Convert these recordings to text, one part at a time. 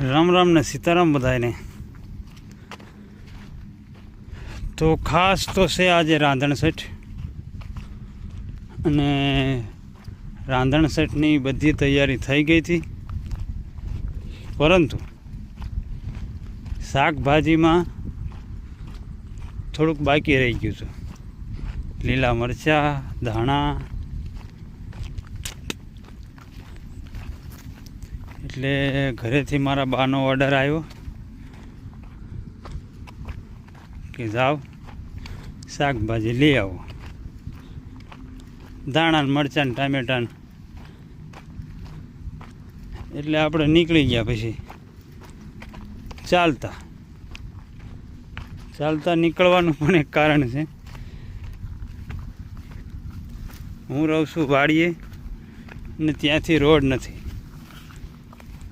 રામ રામ ને સીતારામ બધાને તો ખાસ તો છે આજે રાંધણ અને રાંધણ સેઠની બધી તૈયારી થઈ ગઈ હતી. પરંતુ શાકભાજીમાં થોડુંક બાકી રહી ગયું હતું લીલા મરચાં, ધાણા એટલે ઘરેથી મારા બાનો ઓર્ડર આવ્યો. કે જાઓ, શાકભાજી લઈ આવો. ધાણા મરચાં ટામેટાં એટલે આપણે નીકળી ગયા પછી. ચાલતા. ચાલતા નીકળવાનું પણ એક કારણ છે. હું રહું છું વાડીએ ને ત્યાંથી રોડ નથી.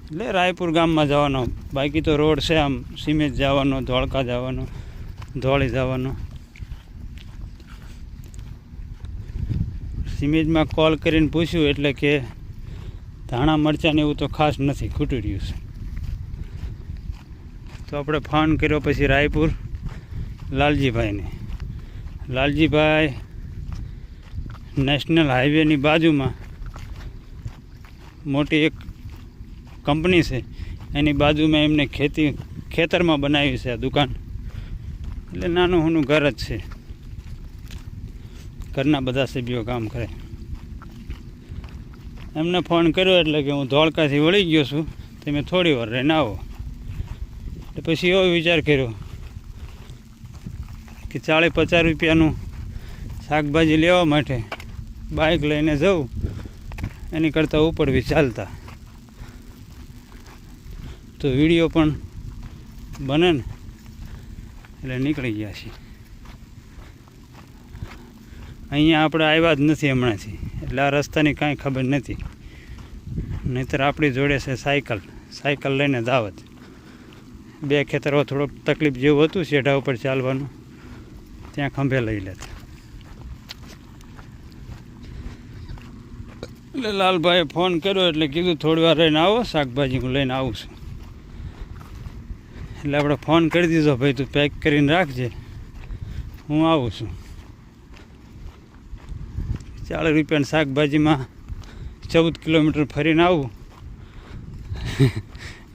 એટલે રાયપુર ગામમાં જવાનો. બાકી તો રોડ છે આમ સિમેજ જવાનો, ધોળકા જવાનો, ધોળી જવાનો. સિમેજમાં કોલ કરીને પૂછ્યું એટલે કે ધાણા મરચાંને એવું તો ખાસ નથી, ખૂટી રહ્યું છે. તો આપણે ફોન કર્યો પછી રાયપુર લાલજીભાઈને. લાલજીભાઈ નેશનલ હાઈવેની બાજુમાં મોટી એક કંપની છે. એની બાજુમાં એમને ખેતી, ખેતરમાં બનાવી છે આ દુકાન. એટલે નાનું હોનું ઘર જ છે. ઘરના બધા સભ્યો કામ કરે. એમને ફોન કર્યો એટલે કે હું ધોળકાથી વળી ગયો છું, તમે થોડી વાર રહીને આવો. એટલે પછી એવો વિચાર કર્યો કે ચાળી પચાસ રૂપિયાનું શાકભાજી લેવા માટે બાઇક લઈને જવું એની કરતાં ઉપડવી ચાલતા. તો વીડિયો પણ બને ને એટલે નીકળી ગયા છીએ. અહીંયા આપણે આવ્યા જ નથી હમણાંથી એટલે આ રસ્તાની કાંઈ ખબર નથી. નહીંતર આપણી જોડે છે સાયકલ. સાયકલ લઈને દાવત બે ખેતરો થોડોક તકલીફ જેવું હતું શેઢા ઉપર ચાલવાનું. ત્યાં ખંભે લઈ લેતા. એટલે લાલભાઈએ ફોન કર્યો એટલે કીધું થોડી વાર રહીને આવો, શાકભાજી હું લઈને આવું છું. એટલે આપણે ફોન કરી દીધો, ભાઈ, તું પેક કરીને રાખજે. હું આવું છું. ચાલીસ રૂપિયાની શાકભાજીમાં ચૌદ કિલોમીટર ફરીને આવું.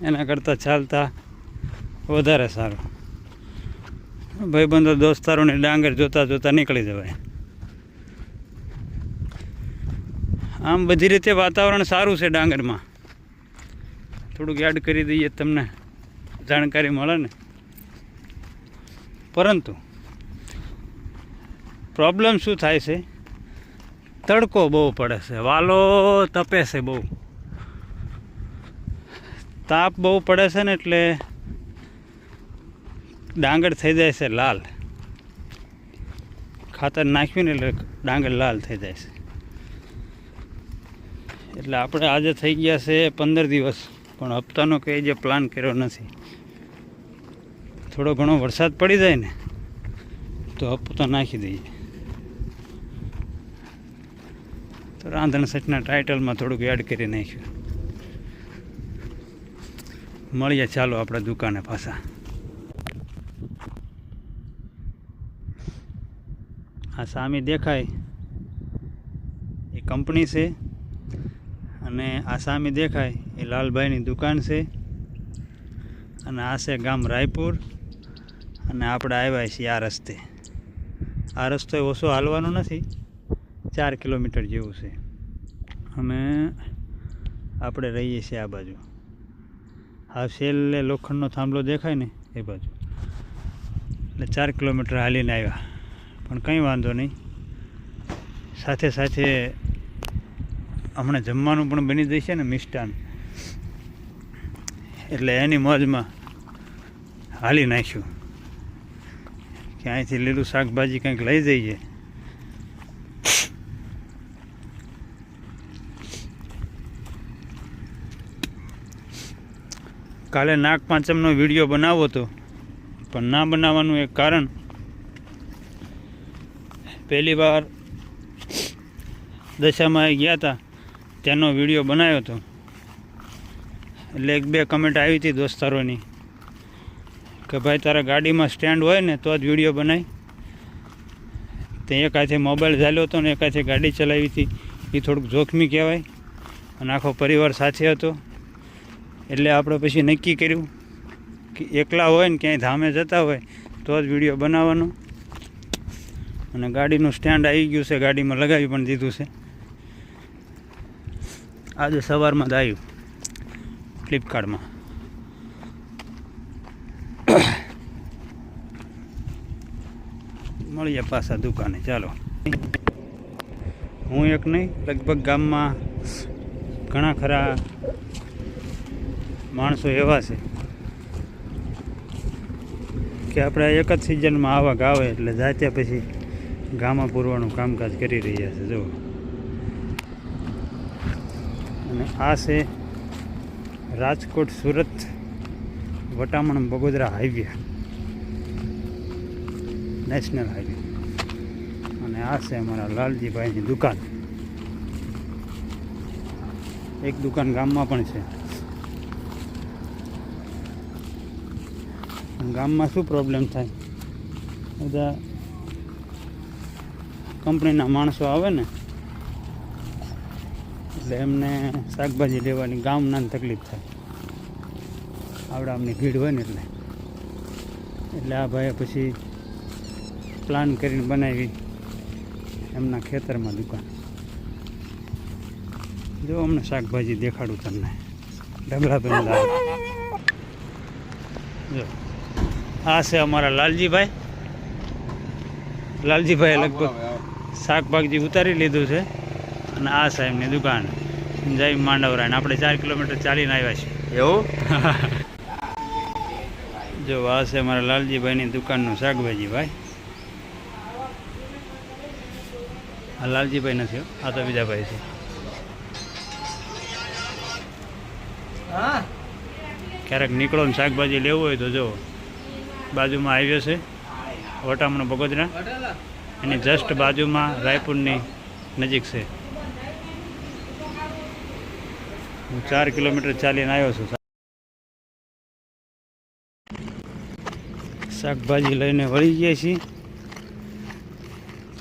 એના કરતાં ચાલતા વધારે સારું. ભાઈબંધો દોસ્તારોને ડાંગર જોતાં જોતાં નીકળી જવાય. આમ બધી રીતે વાતાવરણ સારું છે ડાંગરમાં. થોડુંક એડ કરી દઈએ તમને. જાણકારી મળે ને? પરંતુ પ્રોબ્લેમ શું થાય છે? તડકો બહુ પડે છે. વાલો તપે છે બહુ. તાપ બહુ પડે છે ને એટલે ડાંગર થઈ જાય છે લાલ. ખાતર નાખ્યું ને એટલે ડાંગર લાલ થઈ જાય છે. એટલે આપણે આજે થઈ ગયા છે પંદર દિવસ. પણ હપ્તાનો કંઈ જે પ્લાન કર્યો નથી. થોડો ઘણો વરસાદ પડી જાય ને, તો હપ્તો નાખી દઈએ. તો રાંધણ સેટના ટાઇટલમાં થોડુંક એડ કરી નાખ્યું. મળીએ ચાલો આપણે દુકાને પાછા. આ સામે દેખાય. એ કંપની છે અને આ સામે દેખાય એ લાલભાઈની દુકાન છે. અને આ છે ગામ રાયપુર. અને આપણે આવ્યા છીએ આ રસ્તે. આ રસ્તો ઓછો હાલવાનો નથી. ચાર કિલોમીટર જેવું છે. અમે આપણે રહીએ છીએ આ બાજુ. આ છેલ્લે લોખંડનો થાંભલો દેખાય ને એ બાજુ. એટલે ચાર કિલોમીટર હાલીને આવ્યા. પણ કંઈ વાંધો નહીં. સાથે સાથે હમણાં જમવાનું પણ બની જશે ને મિષ્ટાન. એટલે એની મોજમાં હાલી નાખ્યું. કે અહીંથી લીલું શાકભાજી કંઈક લઈ જઈએ. કાલે નાગપાંચમનો વીડિયો બનાવો હતો પણ ના બનાવવાનું એક કારણ. પહેલી વાર દશામાં ગયા હતા તેનો વીડિયો બનાવ્યો હતો એટલે એક બે કમેન્ટ આવી હતી દોસ્તારોની. કે ભાઈ, તારા ગાડીમાં સ્ટેન્ડ હોય ને, તો જ વીડિયો બનાવી તે એક મોબાઈલ ઝાલ્યો હતો ને, એક ગાડી ચલાવી હતી. એ થોડુંક જોખમી કહેવાય. અને આખો પરિવાર સાથે હતો. એટલે આપણે પછી નક્કી કર્યું કે એકલા હોય ને, ક્યાંય ધામે જતા હોય, તો જ વીડિયો બનાવવાનો. અને ગાડીનું સ્ટેન્ડ આવી ગયું છે. ગાડીમાં લગાવી પણ દીધું છે. આજે સવારમાં જ આવ્યું. ફ્લિપકાર્ટમાં મળીએ પાછા દુકાને. ચાલો. હું એક નહીં, લગભગ ગામમાં ઘણા ખરા માણસો એવા છે કે આપણે એક જ સિઝનમાં આવે એટલે જાતે પછી ગામમાં પૂરવાનું કામકાજ કરી રહ્યા છે જો અને આ છે Rajkot Surat Vataman Bagodara highway. National highway. અને આ છે અમારા લાલજીભાઈની દુકાન. એક દુકાન ગામમાં પણ છે. ગામમાં શું પ્રોબ્લેમ થાય? બધા કંપનીના માણસો આવે ને, એટલે એમને શાકભાજી લેવાની ગામના તકલીફ થાય. આવડામની ભીડ હોય ને એટલે. એટલે આ ભાઈએ પછી પ્લાન કરીને બનાવી. એમના ખેતરમાં દુકાન. જો અમને શાકભાજી દેખાડું તમને. ઢગલા પેલા જો. આ છે અમારા લાલજીભાઈ. લાલજીભાઈએ લગભગ શાકભાજી ઉતારી લીધું છે અને આ છે એમની દુકાન. જય માંડવરાયણ. આપણે ચાર કિલોમીટર ચાલીને આવ્યા છીએ. એવું? જો આ છે અમારા લાલજીભાઈની દુકાનનું શાકભાજી ભાઈ. આ લાલજીભાઈ નથી આ તો બીજા ભાઈ છે ક્યારેક નીકળો ને શાકભાજી લેવું હોય તો જો બાજુમાં હાઈવે છે વટામણો બગોદરા એની જસ્ટ બાજુમાં રાયપુરની નજીક છે. હું ચાર કિલોમીટર ચાલીને આવ્યો છું. શાકભાજી લઈને વળી ગયા છીએ.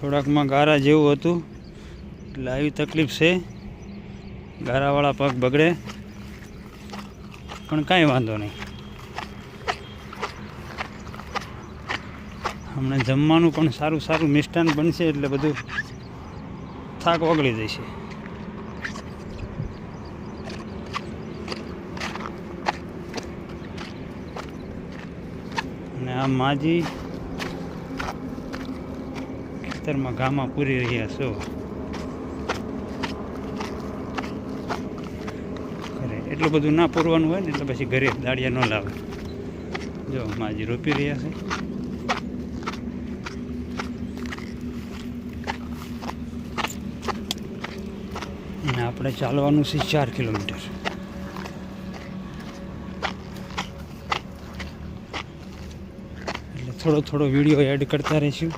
થોડાકમાં ગારા જેવું હતું. એટલે આવી તકલીફ છે. ગારાવાળા પગ બગડે. પણ કાંઈ વાંધો નહીં. હમણાં જમવાનું પણ સારું સારું મિષ્ટાન બનશે એટલે બધું થાક ઓગળી જશે. અને આ માજી ખેતરમાં ગામમાં પૂરી રહ્યા છો. ઘરે એટલું બધું ના પૂરવાનું હોય ને, એટલે પછી ઘરે દાળિયા ન લાવે. જો, માજી રોપી રહ્યા છે. અને આપણે ચાલવાનું છે ચાર કિલોમીટર. એટલે થોડો થોડો વીડિયો એડ કરતા રહીશું.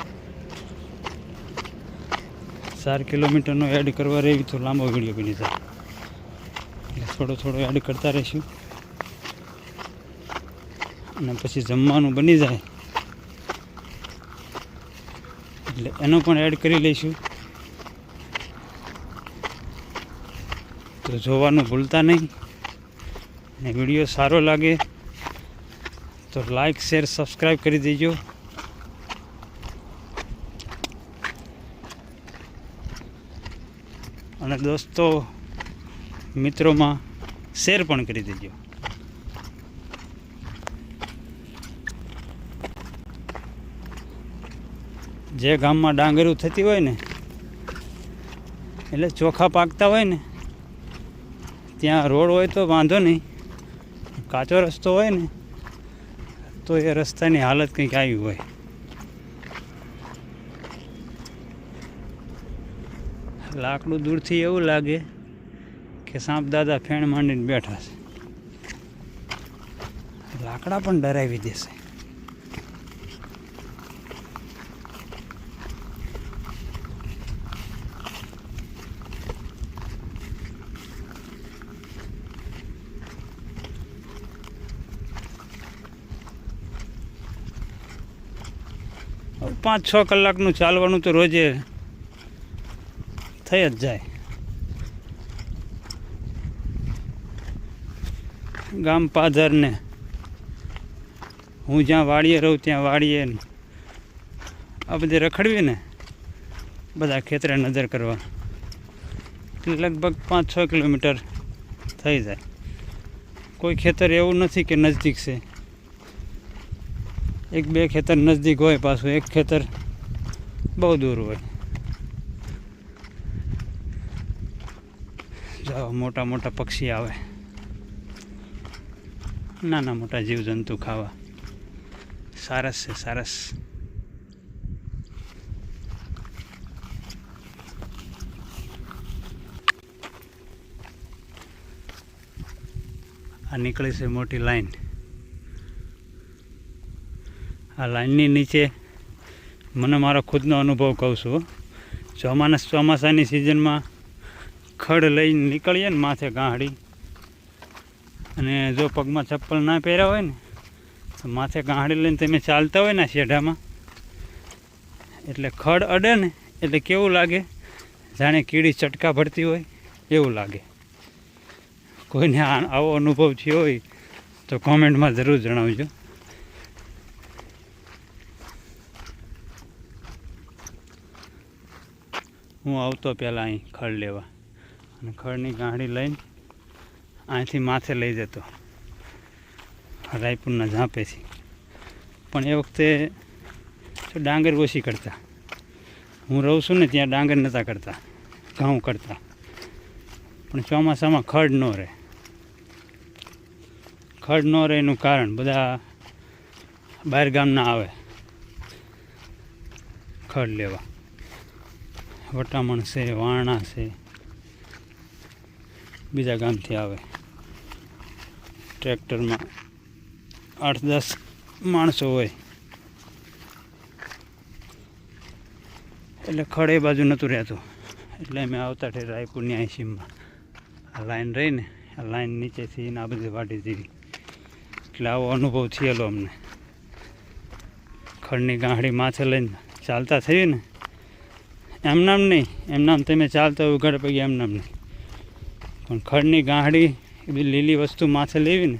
ચાર કિલોમીટરનો એડ કરવા રહેવી તો લાંબો વીડિયો બની જાય. એટલે થોડો થોડો એડ કરતા રહીશું. અને પછી જમવાનું બની જાય. એટલે એનો પણ એડ કરી લઈશું. તો જોવાનું ભૂલતા નહીં. અને વીડિયો સારો લાગે તો લાઈક શેર સબસ્ક્રાઈબ કરી દેજો. દોસ્તો, મિત્રોમાં શેર પણ કરી દેજો. જે ગામમાં ડાંગરું થતી હોય ને, એટલે ચોખા પાકતા હોય ને, ત્યાં રોડ હોય તો વાંધો નહીં. કાચો રસ્તો હોય ને, તો એ રસ્તાની હાલત કંઈક આવી હોય. લાકડું દૂરથી એવું લાગે કે સાંપ દાદા ફેણ માંડીને બેઠા છે. લાકડા પણ ડરાવી દેશે. પાંચ છ કલાકનું ચાલવાનું તો રોજે થઈ જ જાય. ગામ પાદર ને હું જ્યાં વાડીએ રહું ત્યાં વાડીએ ને આ બધે રખડવી ને બધા ખેતરે નજર કરવા. એટલે લગભગ પાંચ છ કિલોમીટર થઈ જાય. કોઈ ખેતર એવું નથી કે નજદીક છે. એક બે ખેતર નજદીક હોય, પાછું એક ખેતર બહુ દૂર હોય. મોટા મોટા પક્ષી આવે. નાના મોટા જીવજંતુ ખાવા. સારસ છે, સારસ. આ નીકળી છે મોટી લાઈન. આ લાઈનની નીચે મને મારો ખુદનો અનુભવ કહું છું. ચોમાસ ચોમાસાની સિઝનમાં ખડ લઈને નીકળીએ ને માથે ગાંહડી અને જો પગમાં ચપ્પલ ના પહેર્યા હોય ને, તો માથે ગાંહડી લઈને તમે ચાલતા હોય ને શેઢામાં. એટલે ખડ અડે ને, એટલે કેવું લાગે? જાણે કીડી ચટકા ભરતી હોય, એવું લાગે. કોઈને આવો અનુભવ થયો હોય, તો કોમેન્ટમાં જરૂર જણાવજો. હું આવતો પહેલાં અહીં ખડ લેવા. અને ખડની ગાંડી લઈને અહીંથી માથે લઈ જતો. રાયપુરના ઝાંપેથી. પણ એ વખતે ડાંગર ઓછી કરતા. હું રહું છું ને ત્યાં ડાંગર નહોતા કરતા. ઘઉં કરતા. પણ ચોમાસામાં ખડ ન રહે. ખડ ન રહે એનું કારણ બધા બહાર ગામના આવે. ખડ લેવા. વટામણ છે, વાણા છે બીજા ગામથી આવે. ટ્રેક્ટરમાં આઠ દસ માણસો હોય. એટલે ખડ એ બાજુ નહોતું રહેતું. એટલે અમે આવતા ઠે રાયપુરની આઈસીમમાં આ લાઈન રહીને, આ લાઈન નીચેથી આ બધી વાટી દીધી એટલે આવો અનુભવ થયેલો અમને. ખડની ગાંહડી માથે લઈને ચાલતા થયું ને એમનામ નહીં એમનામ તમે ચાલતા હોય ઘર એમ એમનામ નહીં. પણ ખડની ગાંહડી એ બધી લીલી વસ્તુ માથે લેવી ને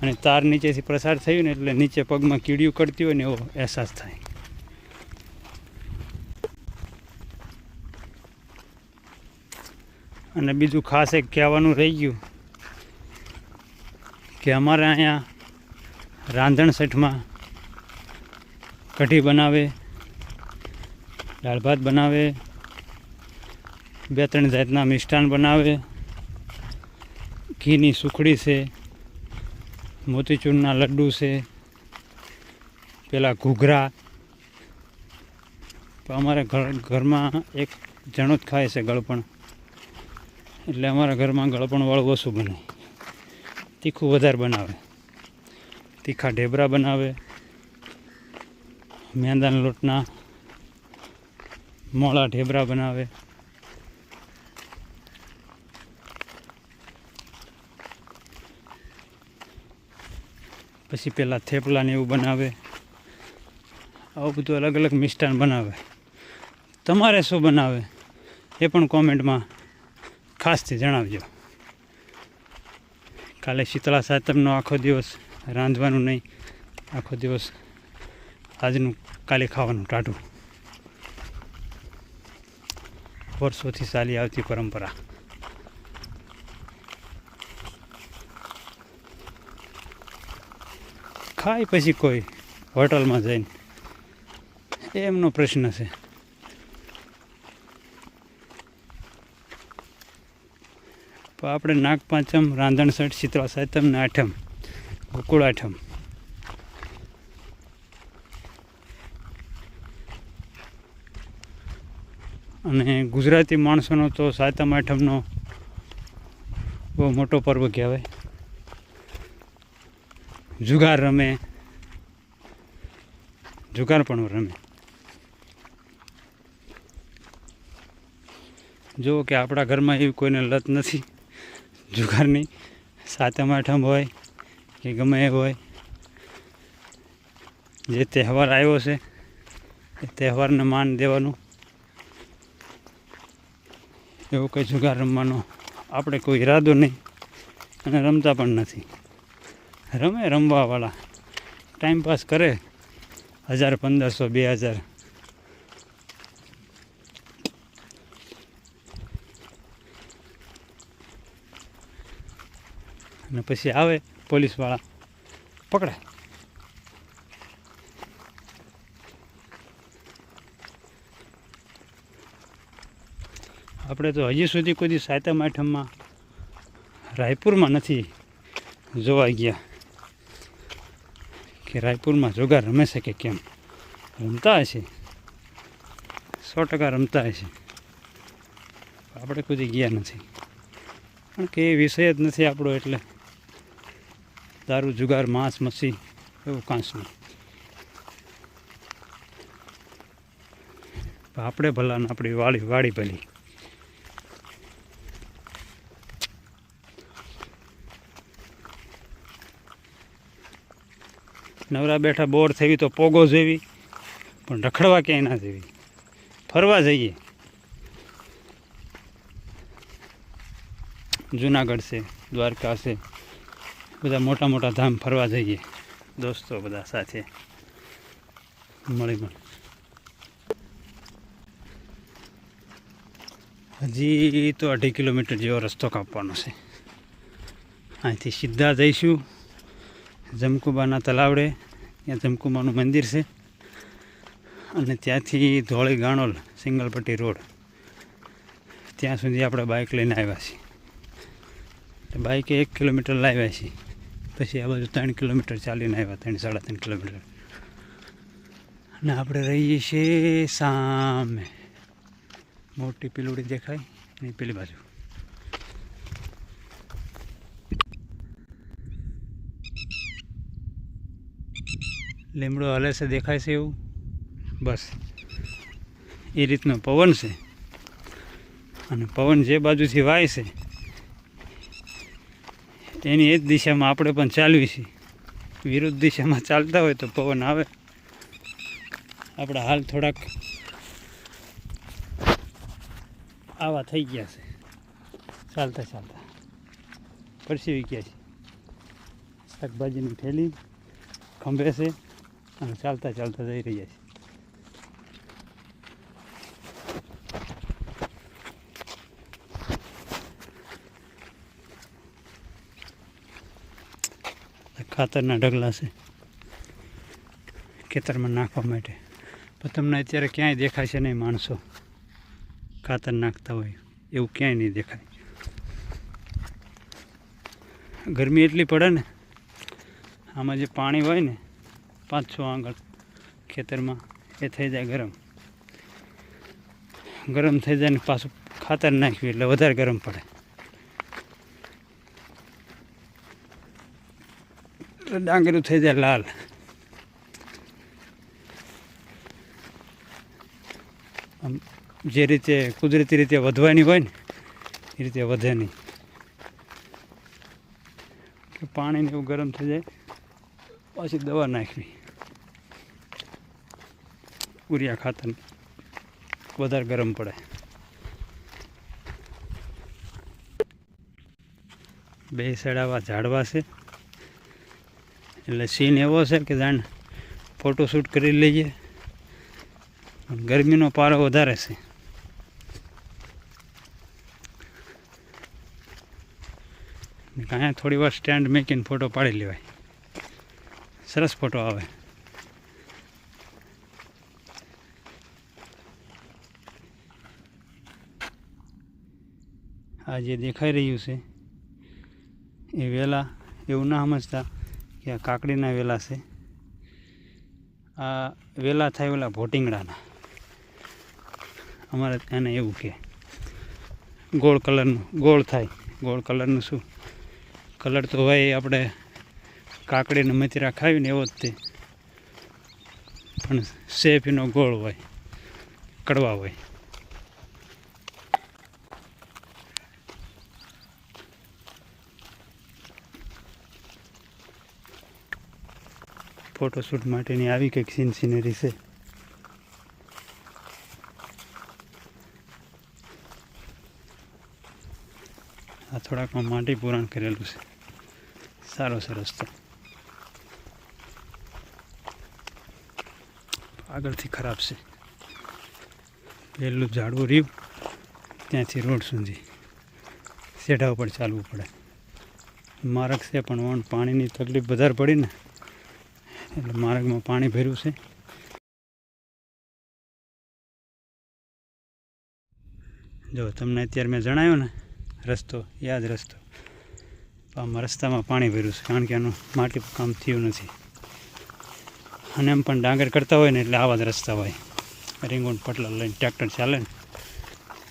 અને તાર નીચેથી પ્રસાર થયું ને એટલે નીચે પગમાં કીડિયું કરતી હોય ને એવો અહેસાસ થાય. અને બીજું ખાસ એક કહેવાનું રહી ગયું કે અમારે અહીંયા રાંધણ સેઠમાં કઢી બનાવે, દાળ ભાત બનાવે, બે ત્રણ જાતના મિષ્ટાન બનાવે ઘીની સુખડી છે, મોતીચૂરના લડ્ડુ છે, પેલા ઘૂઘરા. તો અમારે ઘર, ઘરમાં એક જણો જ ખાય છે ગળપણ. એટલે અમારા ઘરમાં ગળપણવાળું ઓછું બને. તીખું વધારે બનાવે. તીખા ઢેબરા બનાવે. મેંદાના લોટના મોળા ઢેબરા બનાવે. પછી પહેલાં થેપલાને એવું બનાવે. આવું બધું અલગ અલગ મિષ્ટાન બનાવે. તમારે શું બનાવે? એ પણ કોમેન્ટમાં ખાસથી જણાવજો. કાલે શીતળા સાતમનો આખો દિવસ, રાંધવાનું નહીં, આખો દિવસ આજનું કાલે ખાવાનું ટાઢું. વર્ષોથી ચાલી આવતી પરંપરા. ખાય પછી કોઈ હોટલમાં જઈને. એ એમનો પ્રશ્ન છે. આપણે નાગ પાંચમ રાંધણસઠ શીતળા સાતમ ને આઠમ ગોકુળ આઠમ અને ગુજરાતી માણસોનો તો સાતમ, આઠમનો બહુ મોટો પર્વ કહેવાય. જુગાર રમે. જુગાર પણ રમે. જુઓ કે આપણા ઘરમાં એવી કોઈને લત નથી. જુગારની સાતમ, આઠમ હોય કે ગમે એ હોય. જે તહેવાર આવ્યો છે, એ તહેવારને માન દેવાનું. એવો કંઈ જુગાર રમવાનો આપણે કોઈ ઈરાદો નહીં અને રમતા પણ નથી. રમે, રમવાવાળા. ટાઈમ પાસ કરે. હજાર પંદરસો, બે હજાર. અને પછી આવે પોલીસવાળા. પકડે. આપણે તો હજી સુધી કોઈ સાતમ, આઠમમાં રાયપુરમાં નથી જોવા ગયા. કે રાયપુરમાં જોગા રમે છે કે કેમ? રમતા હશે સો ટકા રમતા હશે આપણે કોઈ ગયા નથી. કારણ કે એ વિષય જ નથી આપણો એટલે દારૂ, જુગાર, માંસ, મચ્છી એવું કાંસ નહીં. આપણે ભલા આપણી વાળી વાળી ભલી. નવરા બેઠા બોર થવી તો પોગો જેવી, પણ રખડવા ક્યાંય ના જેવી. ફરવા જઈએ. જુનાગઢ છે, દ્વારકા છે, બધા મોટા મોટા ધામ ફરવા જઈએ. દોસ્તો બધા સાથે. મળી મળી હજી તો અઢી કિલોમીટર જેવો રસ્તો કાપવાનો છે. અહીંથી સીધા જઈશું. જમકુબાના તલાવડે, ત્યાં જમકુબાનું મંદિર છે. અને ત્યાંથી ધોળી ગાણોલ, સિંગલપટ્ટી રોડ. ત્યાં સુધી આપણે બાઇક લઈને આવ્યા છીએ. બાઇકે એક કિલોમીટર લાવ્યા છીએ. પછી આ બાજુ ત્રણ કિલોમીટર ચાલીને આવ્યા, ત્રણ, સાડા ત્રણ કિલોમીટર. અને આપણે રહીએ છીએ સામે. મોટી પીલુડી દેખાય અને પેલી બાજુ. લીમડો હલે છે, દેખાય છે એવું? બસ. એ રીતનો પવન છે. અને પવન જે બાજુથી વાય છે, એની એ જ દિશામાં આપણે પણ ચાલવી છીએ વિરુદ્ધ દિશામાં ચાલતા હોય તો પવન આવે. આપણા હાલ થોડાક આવા થઈ ગયા છે. ચાલતા ચાલતા. પરસીવી ગયા છે? શાકભાજીની થેલી, ખંભે છે. અને ચાલતા ચાલતા જઈ રહ્યા છે ખાતરના ઢગલા છે. ખેતરમાં નાખવા માટે. પણ તમને અત્યારે ક્યાંય દેખાશે નહીં માણસો. ખાતર નાખતા હોય. એવું ક્યાંય નહીં દેખાય. ગરમી એટલી પડે ને, આમાં જે પાણી હોય ને પાંચ છ આંગળ ખેતરમાં એ થઈ જાય ગરમ. ગરમ થઈ જાય ને પાછું ખાતર નાખ્યું એટલે વધારે ગરમ પડે. એટલે ડાંગરું થઈ જાય લાલ. આમ જે રીતે કુદરતી રીતે વધવાની હોય ને, એ રીતે વધે નહીં. પાણીને એવું ગરમ થઈ જાય, પછી દવા નાખવી. ઉરિયા ખાતર વધારે ગરમ પડે. બે સાઈડ આવા ઝાડવા છે. એટલે સીન એવો છે કે જાણ ફોટોશૂટ કરી લઈએ. ગરમીનો પારો વધારે છે. અહીંયા થોડી વાર સ્ટેન્ડ મેકીને ફોટો પાડી લેવાય. સરસ ફોટો આવે. આ જે દેખાઈ રહ્યું છે. એ વેલા એવું ના સમજતા કે આ કાકડીના વેલા છે. આ વેલા થાય ઓલા ભોટિંગડાના. અમારે એને એવું કે, ગોળ કલરનું, ગોળ થાય, ગોળ કલરનું શું? કલર તો હોય આપણે કાકડીને મતીરા ખાવી ને એવો જ તે. પણ સેફ એનો ગોળ હોય, કડવા હોય. ફોટોશૂટ માટેની આવી કંઈક સીન સિનરી છે. આ થોડાકમાં માટી પુરાણ કરેલું છે. સારો છે રસ્તો. આગળથી ખરાબ છે. પહેલું ઝાડવું રહ્યું ત્યાંથી રોડ સુધી સેઢા ઉપર ચાલવું પડે. મારક છે પણ પાણીની તકલીફ વધારે પડી ને એટલે માર્ગમાં પાણી ભર્યું છે. જો તમને અત્યારે મેં જણાવ્યું ને, રસ્તો, યાદ રસ્તો આમાં રસ્તામાં પાણી ભર્યું છે, કારણ કે આનું માટી કામ થયું નથી. અને એમ પણ ડાંગર કરતા હોય ને, એટલે આવા જ રસ્તા હોય. રીંગણ, પટલા લઈને ટ્રેક્ટર ચાલે ને,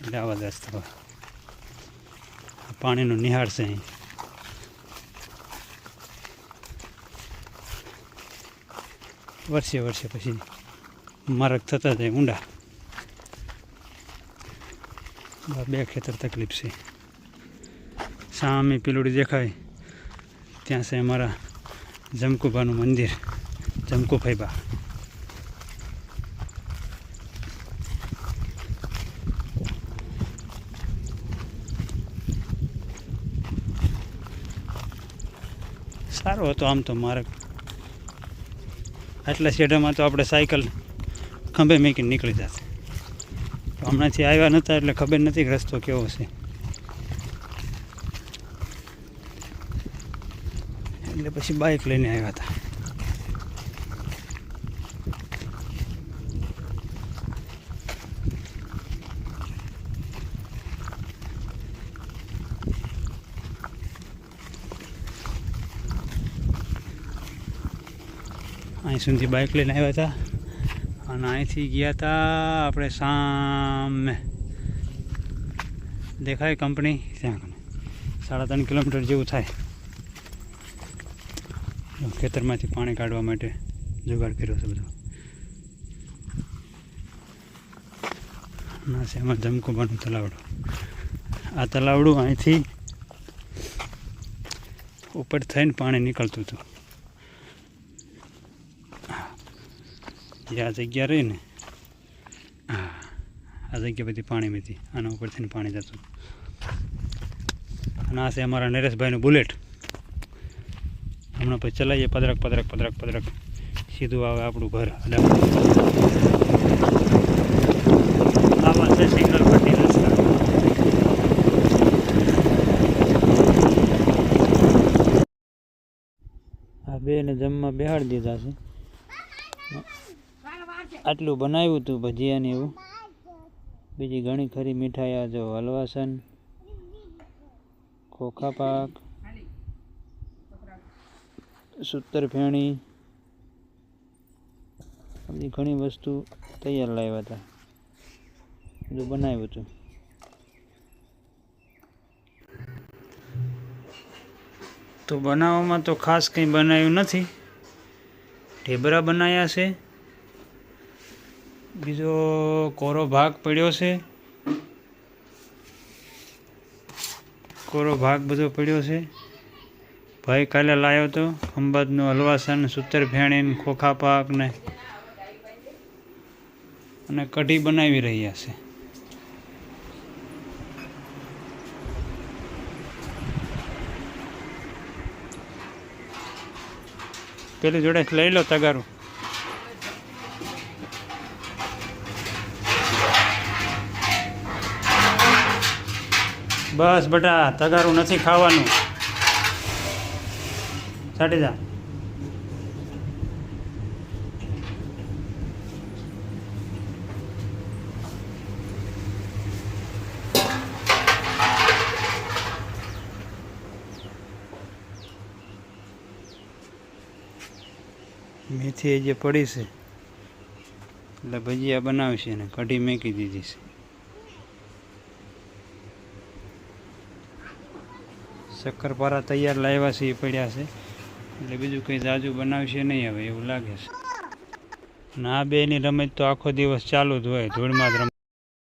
એટલે આવા જ રસ્તા હોય. પાણીનું નિહાળ છે અહીં. વર્ષે વર્ષે પછી મારક થતા જાય ઊંડા. બે ખેતર તકલીફ છે. સામે પીલોડી દેખાય, ત્યાં છે અમારા જમકુભાનું મંદિર જમકુભાઈબા સારો હતો આમ તો માર્ગ. આટલા શેઢામાં તો આપણે સાયકલ ખંભે મૂકીને નીકળી જશે. હમણાંથી આવ્યા નહોતા એટલે ખબર નથી કે રસ્તો કેવો છે. એટલે પછી બાઇક લઈને આવ્યા હતા. અહીં સુધી બાઇક લઈને આવ્યા હતા. અને અહીંથી ગયા હતા આપણે સામે. દેખાય કંપની? ત્યાં સાડા ત્રણ કિલોમીટર જેવું થાય. ખેતરમાંથી પાણી કાઢવા માટે જુગાડ કર્યો છે બધો. ના છે એમાં જમકુબાનું તલાવડું. આ તલાવડું અહીંથી ઉપર થઈને પાણી નીકળતું હતું. જે આ જગ્યા રહી ને હા આ જગ્યા બધી પાણીમાંથી આના ઉપરથી પાણી જતું. અને આ છે અમારા નરેશભાઈનું બુલેટ. હમણાં પછી ચલાવીએ, પદરક પદરક પદરક પદરક. સીધું આવે આપણું ઘર આવા છે આ બેને જમવા બેહાડી દીધા છે. આટલું બનાવ્યું હતું ભજીયાને એવું? બીજી ઘણી ખરી મીઠાઈ, આ જો હલવાસન, ખોખા પાક, સૂતર ફેણી, બધી ઘણી વસ્તુ તૈયાર લાવ્યા હતા. બધું બનાવ્યું હતું તો બનાવવામાં તો ખાસ કંઈ બનાવ્યું નથી. ઢેબરા બનાવ્યા છે. બીજો કોરો ભાગ પડ્યો છે. કોરો ભાગ બધો પડ્યો છે. ભાઈ કાલે લાવ્યો હતો ખંભાતનું હલવાસન સૂતર ફેણીને ખોખા પાક ને અને કઢી બનાવી રહ્યા છે. પેલી જોડે લઈ લો તગારું. બસ બેટા, તગારું નથી ખાવાનું. છાટી જા મેથી જે પડી છે, એટલે ભજીયા બનાવશે ને, કઢી મેકી દીધી છે. શક્કરપારા તૈયાર લાવ્યા છે, એ પડ્યા છે. એટલે બીજું કંઈ જાજુ બનાવશે નહીં હવે, એવું લાગે છે. અને આ બેની રમત તો આખો દિવસ ચાલુ જ હોય, ધૂળમાં જ